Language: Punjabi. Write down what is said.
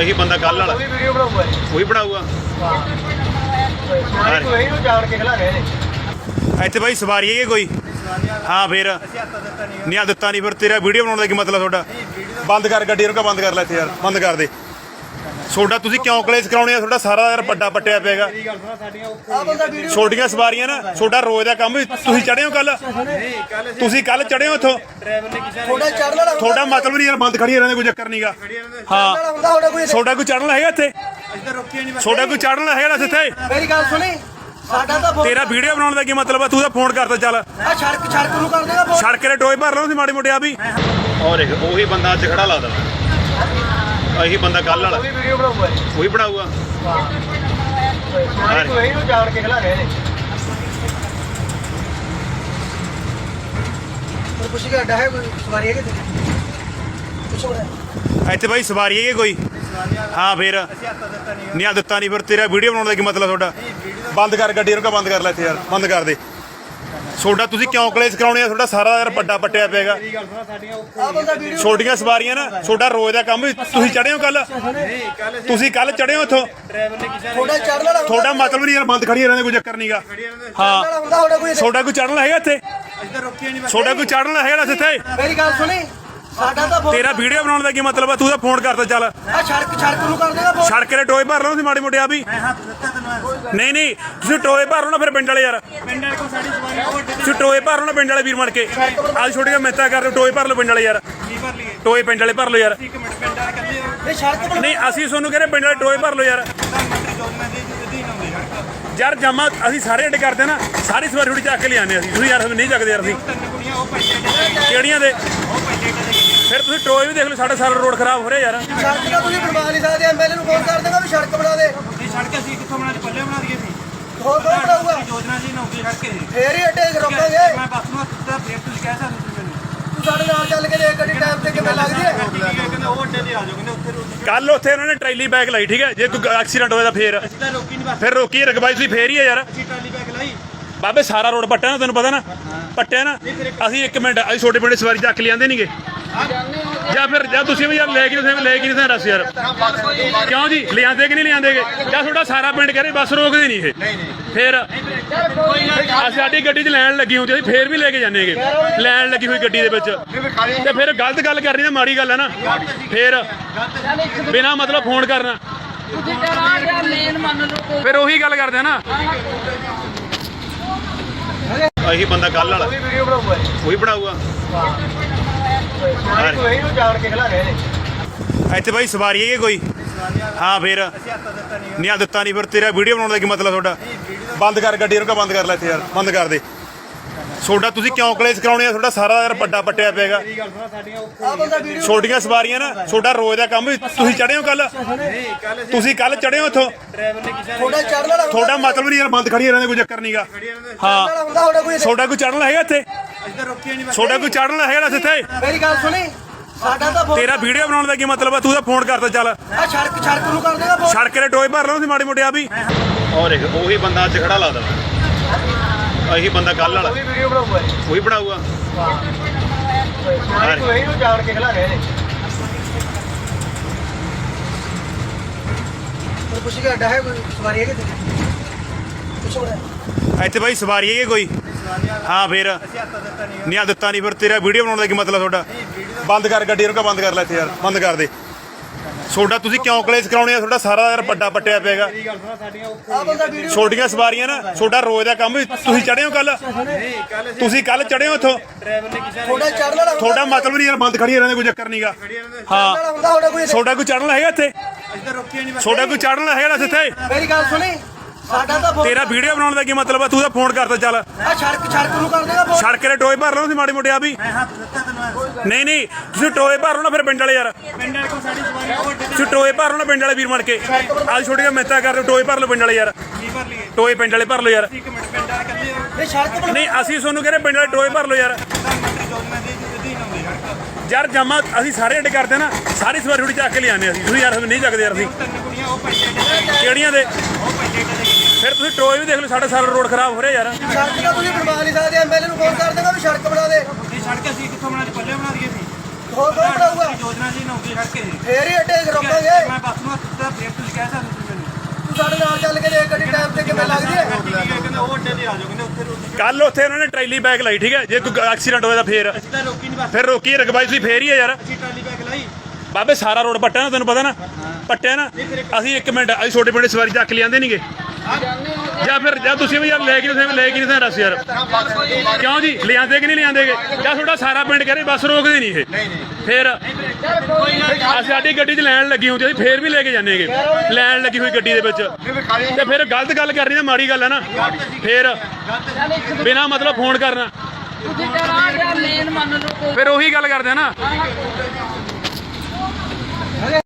ਇਹੀ ਬੰਦਾ ਕੱਲ ਵਾਲਾ ਕੋਈ ਵੀਡੀਓ ਬਣਾਊਗਾ ਜੀ ਉਹੀ ਬਣਾਊਗਾ। ਸਮਾਰੀ ਕੋਈ ਇਹਨੂੰ ਜਾਣ ਕੇ ਖਿਲਾ ਰਹੇ ਨੇ ਇੱਥੇ ਬਾਈ ਸਵਾਰੀ ਹੈਗੀ ਕੋਈ? ਹਾਂ ਫੇਰ। ਨਹੀਂ ਆ ਦਿੱਤਾ ਨਹੀਂ ਫਿਰ ਤੇਰਾ ਵੀਡੀਓ ਬਣਾਉਣ ਦਾ ਕੀ ਮਤਲਬ ਤੁਹਾਡਾ? ਬੰਦ ਕਰ ਗੱਡੀ ਨੂੰ ਕਾ ਬੰਦ ਕਰ ਲੈ ਇੱਥੇ ਯਾਰ। ਬੰਦ ਕਰ ਦੇ। ਛੋਟਾ ਤੁਸੀਂ ਕਿਉਂ ਕਲੇਸ਼ ਕਰਾਉਣੇ ਆ? ਤੁਹਾਡਾ ਸਾਰਾ ਯਾਰ ਵੱਡਾ ਪੱਟਿਆ ਵੀਡੀਓ ਛੋਟੀਆਂ ਸਵਾਰੀਆਂ ਨਾ ਛੋਟਾ ਰੋਜ਼ ਦਾ ਕੰਮ ਵੀ ਤੁਸੀਂ ਚੜ੍ਹੇ ਹੋ ਕੱਲ ਤੁਸੀਂ ਕੱਲ ਚੜ੍ਹੇ ਹੋ ਇੱਥੋਂ? ਥੋੜਾ ਚੜਨ ਵਾਲਾ ਤੁਹਾਡਾ ਮਤਲਬ ਨਹੀਂ ਯਾਰ ਬੰਦ ਖੜੀ ਰਹਿੰਦੇ ਕੋਈ ਚੱਕਰ ਨਹੀਂਗਾ। ਹਾਂ। ਛੋਟਾ ਕੋਈ ਚੜ੍ਹਨ ਵਾਲਾ ਹੈਗਾ ਇੱਥੇ? ਛੋਟਾ ਕੋਈ ਚੜ੍ਹਨ ਵਾਲਾ ਹੈਗਾ ਇੱਥੇ? ਮੇਰੀ ਗੱਲ ਸੁਣੀ। ਸਾਡਾ ਤਾਂ ਫੋਨ ਤੇਰਾ ਵੀਡੀਓ ਬਣਾਉਣ ਦਾ ਕੀ ਮਤਲਬ ਆ? ਤੂੰ ਤਾਂ ਫੋਨ ਕਰਦਾ ਚੱਲ। ਆ ਸੜਕ ਸੜਕ ਨੂੰ ਕਰ ਦੇਗਾ ਸੜਕ ਦੇ ਟੋਏ ਭਰ ਲਓ ਤੁਸੀਂ ਮਾੜੀ ਮੋਟੀ ਆ ਵੀ। ਔਰ ਇੱਕ ਉਹੀ ਬੰਦਾ ਅੱਜ ਖੜਾ ਲੱਗਦਾ ਇਹੀ ਬੰਦਾ ਕੱਲ ਵਾਲਾ। ਵੀਡੀਓ ਬਣਾਊਗਾ ਉਹੀ ਬਣਾਊਗਾ। ਸਮਾਰੀ ਕੋਈ ਇਹਨੂੰ ਜਾਣ ਕੇ ਖਿਲਾ ਰਹੇ ਨੇ ਪਰ ਕੁਛ ਕੀ ਅੱਡਾ ਹੈ ਕੋਈ? ਸਵਾਰੀ ਹੈ ਕੁਛ ਬੜਾ ਇੱਥੇ ਬਾਈ ਸਵਾਰੀ ਹੈਗੀ ਕੋਈ? ਹਾਂ ਫੇਰ। ਨਹੀਂ। ਆ ਦਿੱਤਾ ਨਹੀਂ ਫਿਰ ਤੇਰਾ ਵੀਡੀਓ ਬਣਾਉਣ ਦਾ ਕੀ ਮਤਲਬ ਤੁਹਾਡਾ? ਬੰਦ ਕਰ ਗੱਡੀ ਨੂੰ ਕਾ ਬੰਦ ਕਰ ਲੈ ਇੱਥੇ ਯਾਰ। ਬੰਦ ਕਰ ਦੇ। ਛੋਟਾ ਤੁਸੀਂ ਕਿਉਂ ਕਲੇਸ਼ ਕਰਾਉਣੇ ਆ? ਤੁਹਾਡਾ ਸਾਰਾ ਯਾਰ ਵੱਡਾ ਪੱਟਿਆ ਪਿਆਗਾ ਆ ਬੰਦਾ ਵੀਡੀਓ ਛੋਟੀਆਂ ਸਵਾਰੀਆਂ ਨਾ ਛੋਟਾ ਰੋਜ਼ ਦਾ ਕੰਮ ਵੀ ਤੁਸੀਂ ਚੜ੍ਹੇ ਹੋ ਕੱਲ ਤੁਸੀਂ ਕੱਲ ਚੜ੍ਹੇ ਹੋ ਇੱਥੋਂ? ਥੋੜਾ ਚੜਨ ਵਾਲਾ ਤੁਹਾਡਾ ਮਤਲਬ ਨਹੀਂ ਯਾਰ ਬੰਦ ਖੜੀ ਰਹਿੰਦੇ ਕੋਈ ਚੱਕਰ ਨਹੀਂਗਾ। ਹਾਂ। ਵਾਲਾ ਹੁੰਦਾ ਥੋੜਾ ਕੋਈ? ਛੋਟਾ ਕੋਈ ਚੜ੍ਹਨ ਵਾਲਾ ਹੈਗਾ ਇੱਥੇ? ਛੋਟਾ ਕੋਈ ਚੜ੍ਹਨ ਵਾਲਾ ਹੈਗਾ ਇੱਥੇ? ਮੇਰੀ ਗੱਲ ਸੁਣੀ। ਸਾਡਾ ਤਾਂ ਤੇਰਾ ਵੀਡੀਓ ਬਣਾਉਣ ਦਾ ਕੀ ਮਤਲਬ ਆ? ਤੂੰ ਤਾਂ ਫੋਨ ਕਰਦਾ ਚੱਲ। ਆ ਸੜਕ ਸੜਕ ਨੂੰ ਕਰ ਦੇਗਾ ਫੋਨ। ਸੜਕ ਦੇ ਟੋਏ ਭਰ ਲਓ ਤੁਸੀਂ ਮਾੜੀ ਮੋਟੀ ਆ ਵੀ। ਨਹੀਂ ਨਹੀਂ ਤੁਸੀਂ ਟੋਏ ਭਰ ਲਓ ਨਾ ਫਿਰ ਪਿੰਡ ਵਾਲੇ ਯਾਰ। ਤੁਸੀਂ ਟੋਏ ਭਰ ਲਓ ਨਾ ਪਿੰਡ ਵਾਲੇ ਵੀਰ ਮੜ ਕੇ। ਅੱਜ ਛੋਟੀਆਂ ਮਿਹਨਤਾਂ ਕਰਦੇ ਹੋ, ਟੋਏ ਭਰ ਲਓ ਪਿੰਡ ਵਾਲੇ ਯਾਰ। ਟੋਏ ਪਿੰਡ ਵਾਲੇ ਭਰ ਲਓ ਯਾਰ। ਇਹ ਸੜਕ ਬਣਾ ਨਹੀਂ ਅਸੀਂ ਤੁਹਾਨੂੰ ਕਹਿੰਦੇ ਪਿੰਡ ਵਾਲੇ ਟੋਏ ਭਰ ਲਓ ਯਾਰ। ਯਾਰ ਜਮਾ ਅਸੀਂ ਸਾਰੇ ਅੱਡ ਕਰਦੇ ਨਾ ਸਾਰੀ ਸਵਾਰੀ ਥੋੜੀ ਚੱਕ ਕੇ ਲਿਆਉਂਦੇ ਅਸੀਂ। ਤੁਸੀਂ ਯਾਰ ਨਹੀਂ ਚੱਕਦੇ ਯਾਰ ਅਸੀਂ। ਕਿਹੜੀਆਂ ਦੇ? ਫਿਰ ਤੁਸੀਂ ਟੋਏ ਵੀ ਦੇਖ ਲਓ ਸਾਡਾ ਸਾਰਾ ਰੋਡ ਖਰਾਬ ਹੋ ਰਿਹਾ ਯਾਰ। ਸੜਕ ਦਾ ਤੁਸੀਂ ਬਣਵਾ ਨਹੀਂ ਸਕਦੇ ਐਮਐਲਏ ਨੂੰ ਫੋਨ ਕਰ ਦੇਗਾ ਵੀ ਸੜਕ ਬਣਾ ਦੇ। ਸੜਕ ਅਸੀਂ ਕਿੱਥੋਂ ਬਣਾ ਲਈ ਪੱਲੇ ਬਣਾ ਦਈਏ ਸੀ ਹੋਰ ਕੌਣ ਬਣਾਊਗਾ ਯੋਜਨਾ ਜੀ ਨੌਕਰੀ ਸੜਕ ਦੀ ਫੇਰ ਹੀ ਅੱਡੇ 'ਚ ਰੋਕਾਂਗੇ ਮੈਂ ਬੱਸ ਨੂੰ ਸਿੱਧਾ ਫੇਰ ਤੁਸੀਂ ਕਹਿ ਸਕਦੇ ਸੀ ਮੈਨੂੰ। ਤੂੰ ਸਾਡੇ ਨਾਲ ਚੱਲ ਕੇ ਦੇਖ ਗੱਡੀ ਟਾਈਮ ਤੇ ਕਿਵੇਂ ਲੱਗਦੀ ਹੈ। ਕਹਿੰਦੇ ਉਹ ਅੱਡੇ ਤੇ ਆ ਜਾਓ ਕਹਿੰਦੇ ਉੱਥੇ ਰੋਕੀ ਕੱਲ ਉੱਥੇ ਉਹਨਾਂ ਨੇ ਟਰੈਲੀ ਬੈਗ ਲਾਈ ਠੀਕ ਹੈ? ਜੇ ਕੋਈ ਐਕਸੀਡੈਂਟ ਹੋਇਆ ਤਾਂ ਫੇਰ। ਸਿੱਧਾ ਰੋਕੀ ਨਹੀਂ ਬੱਸ। ਫਿਰ ਰੋਕੀ ਰਕਬਾਈ ਤੁਸੀਂ ਫੇਰ ਹੀ ਆ ਯਾਰ। ਅਸੀਂ ਟਰਾਲੀ ਬੈਗ ਲਾਈ। ਬਾਬੇ ਸਾਰਾ ਰੋਡ ਪੱਟਿਆ ਨਾ ਤੈਨੂੰ ਪਤਾ ਨਾ? ਪੱਟਿਆ ਨਾ? ਅਸੀਂ ਇੱਕ ਮਿੰਟ ਅਸੀਂ ਛੋਟੇ ਪਿੰਡੇ ਸਵਾਰੀ ਚੱਕ ਲਿਆਂਦੇ ਨਹੀਂਗੇ ਜਾਂ ਫਿਰ ਜਾਂ ਤੁਸੀਂ ਵੀ ਯਾਰ ਲੈ ਕੇ ਨਹੀਂ ਲੈ ਕੇ ਨਹੀਂ ਦੱਸ ਯਾਰ ਕਿਉਂ ਜੀ? ਲਿਆਂਦੇ ਕਿ ਨਹੀਂ ਲਿਆਂਦੇਗੇ ਜਾਂ ਤੁਹਾਡਾ ਸਾਰਾ ਪਿੰਡ ਕਹ ਰਹੇ ਬੱਸ ਰੋਕਦੇ ਨਹੀਂ ਇਹ। ਫਿਰ ਅਸੀਂ ਸਾਡੀ ਗੱਡੀ 'ਚ ਲੈਣ ਲੱਗੀ ਹੁੰਦੀ ਅਸੀਂ ਫੇਰ ਵੀ ਲੈ ਕੇ ਜਾਂਦੇਗੇ ਲੈਣ ਲੱਗੀ ਹੋਈ ਗੱਡੀ ਦੇ ਵਿੱਚ। ਤੇ ਫਿਰ ਗਲਤ ਗੱਲ ਕਰਨੀ ਤਾਂ ਮਾੜੀ ਗੱਲ ਹੈ ਨਾ। ਫਿਰ ਬਿਨਾ ਮਤਲਬ ਫੋਨ ਕਰਨਾ। ਤੁਸੀਂ ਫਿਰ ਉਹੀ ਗੱਲ ਕਰਦੇ ਆ ਨਾ। ਇਹੀ ਬੰਦਾ ਕੱਲ ਵਾਲਾ। ਉਹੀ ਬਣਾਊਗਾ। ਸਮਾਰੀ ਕੋਈ ਇਹਨੂੰ ਜਾਣ ਕੇ ਖਿਲਾ ਰਹੇ ਨੇ ਇੱਥੇ ਬਾਈ ਸਵਾਰੀ ਹੈਗੀ ਕੋਈ? ਹਾਂ ਫੇਰ। ਨਹੀਂ ਆ ਦਿੱਤਾ ਨਹੀਂ ਫਿਰ ਤੇਰਾ ਵੀਡੀਓ ਬਣਾਉਣ ਦਾ ਕੀ ਮਤਲਬ ਤੁਹਾਡਾ? ਬੰਦ ਕਰ ਗੱਡੀ ਨੂੰ ਕਾ ਬੰਦ ਕਰ ਲੈ ਇੱਥੇ ਯਾਰ ਬੰਦ ਕਰ ਦੇ। ਛੋਟਾ ਤੁਸੀਂ ਕਿਉਂ ਕਲੇਸ਼ ਕਰਾਉਣੇ ਆ? ਤੁਹਾਡਾ ਸਾਰਾ ਯਾਰ ਵੱਡਾ ਪੱਟਿਆ ਪਿਆਗਾ ਛੋਟੀਆਂ ਸਵਾਰੀਆਂ ਨਾ ਛੋਟਾ ਰੋਜ਼ ਦਾ ਕੰਮ ਵੀ ਤੁਸੀਂ ਚੜ੍ਹੇ ਹੋ ਕੱਲ ਤੁਸੀਂ ਕੱਲ ਚੜ੍ਹੇ ਹੋ ਇੱਥੋਂ? ਤੁਹਾਡਾ ਮਤਲਬ ਨਹੀਂ ਯਾਰ ਬੰਦ ਖੜੀ ਰਹਿੰਦੇ ਕੋਈ ਚੱਕਰ ਨਹੀਂਗਾ ਹਾਂ। ਥੋੜਾ ਕੋਈ ਚੜ੍ਹਨ ਹੈਗਾ ਇੱਥੇ? ਨਹੀਂ ਛੋਟਾ ਕੋਈ ਚੜ੍ਹਨ ਵਾਲਾ ਹੈਗਾ ਇੱਥੇ? ਮੇਰੀ ਗੱਲ ਸੁਣੀ। ਸਾਡਾ ਤਾਂ ਫੋਨ ਤੇਰਾ ਵੀਡੀਓ ਬਣਾਉਣ ਦਾ ਕੀ ਮਤਲਬ ਆ? ਤੂੰ ਤਾਂ ਫੋਨ ਕਰਦਾ ਚੱਲ। ਆ ਸੜਕ ਸੜਕ ਨੂੰ ਕਰ ਦੇਗਾ ਫੋਨ। ਸੜਕ ਦੇ ਟੋਏ ਭਰ ਲਓ ਤੁਸੀਂ ਮਾੜੀ ਮੋਟੀ ਆ ਵੀ ਔਰ ਇੱਕ ਉਹੀ ਬੰਦਾ ਅੱਜ ਖੜਾ ਲੱਗਦਾ ਇਹੀ ਬੰਦਾ ਕੱਲ ਵਾਲਾ। ਕੋਈ ਵੀਡੀਓ ਬਣਾਊਗਾ ਉਹੀ ਬਣਾਊਗਾ। ਇਹਨੂੰ ਜਾਣ ਕੇ ਖਿਲਾ ਰਹੇ ਨੇ ਪਰ ਕੁਛ ਕੀ ਅੱਡਾ ਹੈ ਕੋਈ? ਸਵਾਰੀ ਹੈ ਕਿਤੇ ਕੁਛ ਬੜਾ ਇੱਥੇ ਬਾਈ ਸਵਾਰੀ ਹੈਗੀ ਕੋਈ। ਹਾਂ ਫੇਰ। ਨਹੀਂ ਆ ਦਿੱਤਾ ਨਹੀਂ ਫਿਰ ਤੇਰਾ ਵੀਡੀਓ ਬਣਾਉਣ ਦਾ ਕੀ ਮਤਲਬ ਤੁਹਾਡਾ? ਬੰਦ ਕਰ ਗੱਡੀ ਨੂੰ ਕਾ ਬੰਦ ਕਰ ਲੈ ਇੱਥੇ ਯਾਰ ਬੰਦ ਕਰ ਦੇ। ਛੋਟਾ ਤੁਸੀਂ ਕਿਉਂ ਕਲੇਸ਼ ਕਰਾਉਣੇ ਆ? ਤੁਹਾਡਾ ਸਾਰਾ ਯਾਰ ਵੱਡਾ ਪੱਟਿਆ ਵੀਡੀਓ ਛੋਟੀਆਂ ਸਵਾਰੀਆਂ ਨਾ ਛੋਟਾ ਰੋਜ਼ ਦਾ ਕੰਮ ਤੁਸੀਂ ਚੜ੍ਹੇ ਹੋ ਕੱਲ ਤੁਸੀਂ ਕੱਲ ਚੜ੍ਹੇ ਹੋ ਇੱਥੋਂ? ਥੋੜਾ ਵਾਲਾ ਤੁਹਾਡਾ ਮਤਲਬ ਨਹੀਂ ਯਾਰ ਬੰਦ ਖੜੀ ਰਹਿੰਦੇ ਕੋਈ ਚੱਕਰ ਨਹੀਂਗਾ। ਹਾਂ। ਥੋੜਾ ਕੋਈ ਚੜ੍ਹਨ ਹੈਗਾ ਇੱਥੇ? ਰੋਕੀ ਛੋਟਾ ਕੋਈ ਚੜ੍ਹਨ ਹੈਗਾ ਇੱਥੇ? ਮੇਰੀ ਗੱਲ ਸੁਣੀ। ਸਾਡਾ ਤਾਂ ਫੋਨ ਤੇਰਾ ਵੀਡੀਓ ਬਣਾਉਣ ਦਾ ਕੀ ਮਤਲਬ ਆ? ਤੂੰ ਤਾਂ ਫੋਨ ਕਰਦਾ ਚੱਲ। ਆ ਸੜਕ ਸੜਕ ਨੂੰ ਕਰ ਦੇਗਾ ਫੋਨ। ਸੜਕ ਦੇ ਟੋਏ ਭਰ ਲਓ ਤੁਸੀਂ ਮਾੜੀ ਮੋਟੀ ਆ ਵੀ। ਨਹੀਂ ਨਹੀਂ ਤੁਸੀਂ ਟੋਏ ਭਰ ਲਓ ਨਾ ਫਿਰ ਪਿੰਡ ਵਾਲੇ ਯਾਰ। ਪਿੰਡ ਵਾਲੇ ਕੋਲ ਸਾਡੀ ਸਵਾਰੀ ਉਹ ਅੱਡੇ ਤੁਸੀਂ ਟੋਏ ਭਰ ਲਓ ਨਾ ਪਿੰਡ ਵਾਲੇ ਵੀਰ ਮੜ ਕੇ। ਅੱਜ ਛੋਟੀਆਂ ਮਿਹਨਤਾਂ ਕਰਦੇ ਹੋ, ਟੋਏ ਭਰ ਲਓ ਪਿੰਡ ਵਾਲੇ ਯਾਰ। ਕੀ ਭਰ ਲਈਏ। ਟੋਏ ਪਿੰਡ ਵਾਲੇ ਭਰ ਲਓ ਯਾਰ। ਇਹ ਸੜਕ ਬਣਾ ਨਹੀਂ ਅਸੀਂ ਤੁਹਾਨੂੰ ਕਹਿੰਦੇ ਪਿੰਡ ਵਾਲੇ ਟੋਏ ਭਰ ਲਓ ਯਾਰ। ਯਾਰ ਜਮਾ ਅਸੀਂ ਸਾਰੇ ਅੱਡ ਕਰਦੇ ਨਾ ਸਾਰੀ ਸਵਾਰੀ ਥੋੜੀ ਚੱਕ ਕੇ ਲਿਆਉਂਦੇ ਅਸੀਂ। ਤੁਸੀਂ ਯਾਰ ਨਹੀਂ ਚੱਕਦੇ ਯਾਰ ਅਸੀਂ। ਕਿਹੜੀਆਂ ਦੇ? ਤੁਸੀਂ ਟਰੋਏ ਵੀ ਦੇਖ ਲਓ ਸਾਡਾ ਸਾਰਾ ਰੋਡ ਖਰਾਬ ਹੋ ਰਿਹਾ ਯਾਰ। ਸੜਕਾਂ ਤੁਸੀਂ ਬਣਵਾ ਨਹੀਂ ਸਕਦੇ ਐਮਐਲਏ ਨੂੰ ਫੋਨ ਕਰ ਦੇਗਾ ਵੀ ਸੜਕ ਬਣਾ ਦੇ। ਇਹ ਸੜਕ ਅਸੀਂ ਕਿੱਥੋਂ ਬਣਾ ਦੇ ਪੱਲੇ ਬਣਾ ਦਈਏ ਸੀ ਹੋਰ ਕੌਣ ਬਣਾਊਗਾ? ਯੋਜਨਾ ਜੀ ਨੌਕਰੀ ਸੜਕ ਇਹ ਫੇਰ ਹੀ ਅੱਡੇ ਰੋਕਾਂਗੇ। ਮੈਂ ਬੱਸ ਨੂੰ ਹੱਥ ਦਾ ਫੇਰ ਤੁਸੀਂ ਕਹਿ ਸਕਦੇ ਤੁਸੀਂ ਮੈਨੂੰ। ਤੂੰ ਸਾਡੇ ਨਾਲ ਚੱਲ ਕੇ ਦੇਖ ਗੱਡੀ ਟਾਈਮ ਤੇ ਕਿਵੇਂ ਲੱਗਦੀ ਹੈ। ਕਹਿੰਦੇ ਉਹ ਅੱਡੇ ਤੇ ਆ ਜਾਓ ਕਹਿੰਦੇ ਉੱਥੇ ਕੱਲ ਉੱਥੇ ਇਹਨਾਂ ਨੇ ਟਰੈਲੀ ਬੈਗ ਲਾਈ ਠੀਕ ਹੈ? ਜੇ ਕੋਈ ਐਕਸੀਡੈਂਟ ਹੋਇਆ ਤਾਂ ਫੇਰ। ਫਿਰ ਰੋਕੀ ਰਗਬਾਈ ਤੁਸੀਂ ਫੇਰ ਹੀ ਹੈ ਯਾਰ। ਬਾਬੇ ਸਾਰਾ ਰੋਡ ਪੱਟਿਆ ਨਾ ਤੈਨੂੰ ਪਤਾ ਨਾ? ਪੱਟਿਆ ਨਾ? ਅਸੀਂ ਇੱਕ ਮਿੰਟ ਅਸੀਂ ਛੋਟੇ ਪਿੰਡੇ ਸਵਾਰੀ ਚੱਕ ਲਿਆਂਦੇ ਨਹੀਂਗੇ ਜਾਂ ਫਿਰ ਜਾਂ ਤੁਸੀਂ ਵੀ ਯਾਰ ਲੈ ਕੇ ਤੁਸੀਂ ਲੈ ਕੇ ਨਹੀਂ ਦੱਸ ਯਾਰ। ਕਿਉਂ ਜੀ? ਲਿਆਂਦੇ ਕਿ ਨਹੀਂ ਲਿਆਂਦੇਗੇ ਜਾਂ ਤੁਹਾਡਾ ਸਾਰਾ ਪਿੰਡ ਕਰੇ ਬੱਸ ਰੋਕਦੇ ਨਹੀਂ ਇਹ। ਫਿਰ ਅਸੀਂ ਸਾਡੀ ਗੱਡੀ 'ਚ ਲੈਣ ਲੱਗੀ ਹੁੰਦੀ ਅਸੀਂ ਫੇਰ ਵੀ ਲੈ ਕੇ ਜਾਂਦੇਗੇ ਲੈਣ ਲੱਗੀ ਹੋਈ ਗੱਡੀ ਦੇ ਵਿੱਚ। ਤੇ ਫਿਰ ਗਲਤ ਗੱਲ ਕਰਨੀ ਤਾਂ ਮਾੜੀ ਗੱਲ ਹੈ ਨਾ। ਫਿਰ ਬਿਨਾ ਮਤਲਬ ਫੋਨ ਕਰਨਾ। ਫਿਰ ਉਹੀ ਗੱਲ ਕਰਦੇ ਆ ਨਾ।